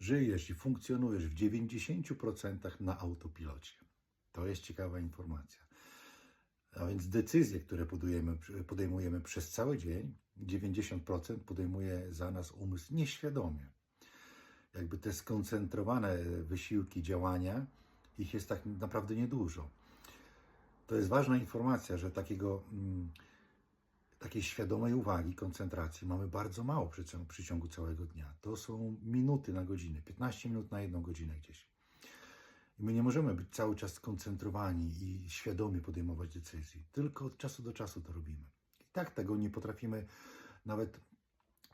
żyjesz i funkcjonujesz w 90% na autopilocie. To jest ciekawa informacja. A więc decyzje, które podejmujemy, podejmujemy przez cały dzień, 90% podejmuje za nas umysł nieświadomie. Jakby te skoncentrowane wysiłki, działania, ich jest tak naprawdę niedużo. To jest ważna informacja, że takiego, mm, takiej świadomej uwagi, koncentracji mamy bardzo mało przy, przy ciągu całego dnia. To są minuty na godzinę, 15 minut na jedną godzinę gdzieś. I my nie możemy być cały czas skoncentrowani i świadomie podejmować decyzji. Tylko od czasu do czasu to robimy. I tak tego nie potrafimy nawet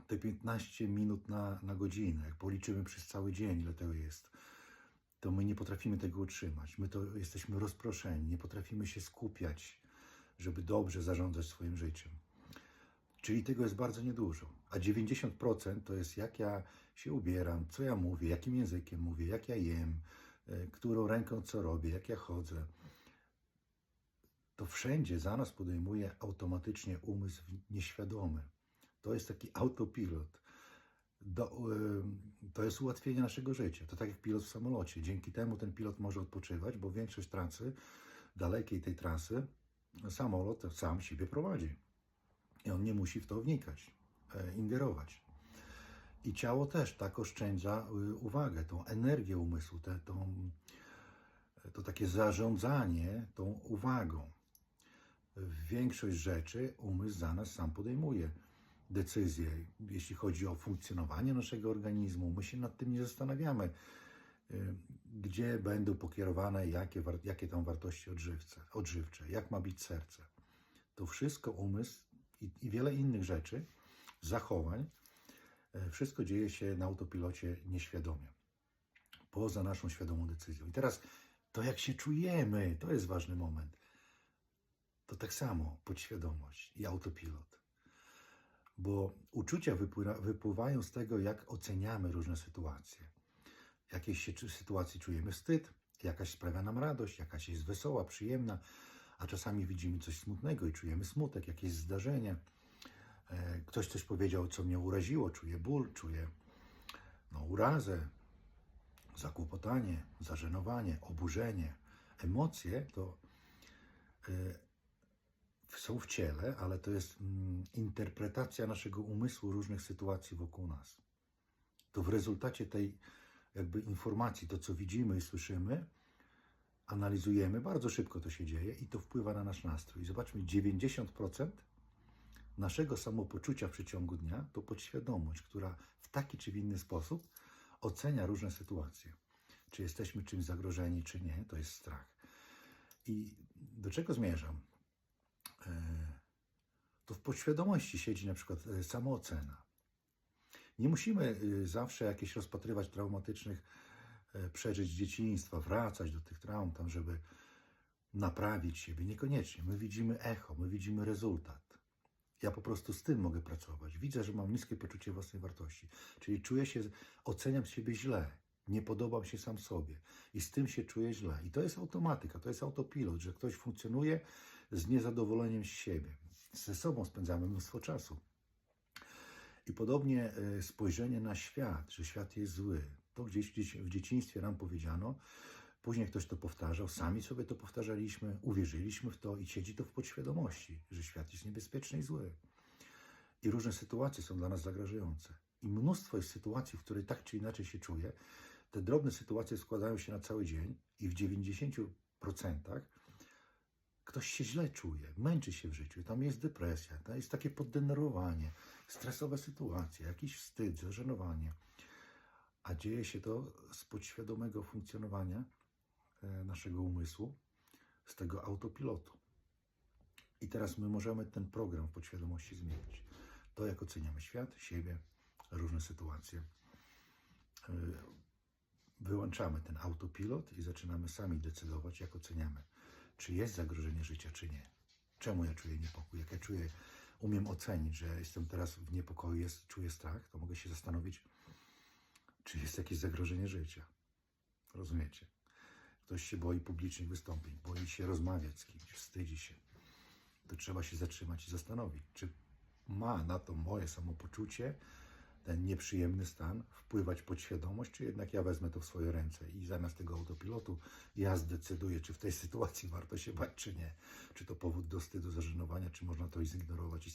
te 15 minut na, na godzinę. Jak policzymy przez cały dzień, ile tego jest, to my nie potrafimy tego utrzymać. My to jesteśmy rozproszeni, nie potrafimy się skupiać, żeby dobrze zarządzać swoim życiem. Czyli tego jest bardzo niedużo. A 90% to jest jak ja się ubieram, co ja mówię, jakim językiem mówię, jak ja jem, e, którą ręką co robię, jak ja chodzę. To wszędzie za nas podejmuje automatycznie umysł nieświadomy. To jest taki autopilot. Do, y, to jest ułatwienie naszego życia. To tak jak pilot w samolocie. Dzięki temu ten pilot może odpoczywać, bo większość trasy, dalekiej tej trasy, samolot sam siebie prowadzi. I on nie musi w to wnikać, e, ingerować. I ciało też tak oszczędza y, uwagę, tą energię umysłu, te, tą, to takie zarządzanie tą uwagą. Większość rzeczy umysł za nas sam podejmuje decyzje, jeśli chodzi o funkcjonowanie naszego organizmu. My się nad tym nie zastanawiamy, y, gdzie będą pokierowane, jakie, jakie tam wartości odżywce, odżywcze, jak ma być serce. To wszystko umysł i, i wiele innych rzeczy, zachowań, e, wszystko dzieje się na autopilocie nieświadomie, poza naszą świadomą decyzją. I teraz to, jak się czujemy, to jest ważny moment. To tak samo podświadomość i autopilot. Bo uczucia wypływa, wypływają z tego, jak oceniamy różne sytuacje. W jakiejś sytuacji czujemy wstyd, jakaś sprawia nam radość, jakaś jest wesoła, przyjemna, a czasami widzimy coś smutnego i czujemy smutek, jakieś zdarzenie. E, Ktoś coś powiedział, co mnie uraziło, czuję ból, czuję no, urazę, zakłopotanie, zażenowanie, oburzenie. Emocje to e, są w ciele, ale to jest mm, interpretacja naszego umysłu różnych sytuacji wokół nas. To w rezultacie tej jakby informacji, to co widzimy i słyszymy, analizujemy, bardzo szybko to się dzieje i to wpływa na nasz nastrój. Zobaczmy, 90% naszego samopoczucia w przeciągu dnia to podświadomość, która w taki czy w inny sposób ocenia różne sytuacje. Czy jesteśmy czymś zagrożeni, czy nie, to jest strach. I do czego zmierzam? E, To w podświadomości siedzi na przykład e, samoocena. Nie musimy y, zawsze jakieś rozpatrywać traumatycznych e, przeżyć z dzieciństwa, wracać do tych traum, tam, żeby naprawić siebie. Niekoniecznie. My widzimy echo, my widzimy rezultat. Ja po prostu z tym mogę pracować. Widzę, że mam niskie poczucie własnej wartości. Czyli czuję się, oceniam siebie źle. Nie podobam się sam sobie. I z tym się czuję źle. I to jest automatyka, to jest autopilot, że ktoś funkcjonuje z niezadowoleniem z siebie. Ze sobą spędzamy mnóstwo czasu. I podobnie e, spojrzenie na świat, że świat jest zły. To gdzieś gdzieś w dzieciństwie nam powiedziano, później ktoś to powtarzał, sami sobie to powtarzaliśmy, uwierzyliśmy w to i siedzi to w podświadomości, że świat jest niebezpieczny i zły. I różne sytuacje są dla nas zagrażające. I mnóstwo jest sytuacji, w której tak czy inaczej się czuję. Te drobne sytuacje składają się na cały dzień i w 90% ktoś się źle czuje, męczy się w życiu, tam jest depresja, tam jest takie poddenerwowanie, stresowe sytuacje, jakiś wstyd, zażenowanie. A dzieje się to z podświadomego funkcjonowania e, naszego umysłu, z tego autopilotu. I teraz my możemy ten program w podświadomości zmienić. To, jak oceniamy świat, siebie, różne sytuacje. E, Wyłączamy ten autopilot i zaczynamy sami decydować, jak oceniamy, czy jest zagrożenie życia, czy nie. Czemu ja czuję niepokój? Jak ja czuję, umiem ocenić, że jestem teraz w niepokoju, jest, czuję strach, to mogę się zastanowić, czy jest jakieś zagrożenie życia. Rozumiecie? Ktoś się boi publicznych wystąpień, boi się rozmawiać z kimś, wstydzi się. To trzeba się zatrzymać i zastanowić, czy ma na to moje samopoczucie ten nieprzyjemny stan wpływać podświadomość, czy jednak ja wezmę to w swoje ręce i zamiast tego autopilotu ja zdecyduję, czy w tej sytuacji warto się bać, czy nie. Czy to powód do wstydu, zażenowania, czy można to zignorować i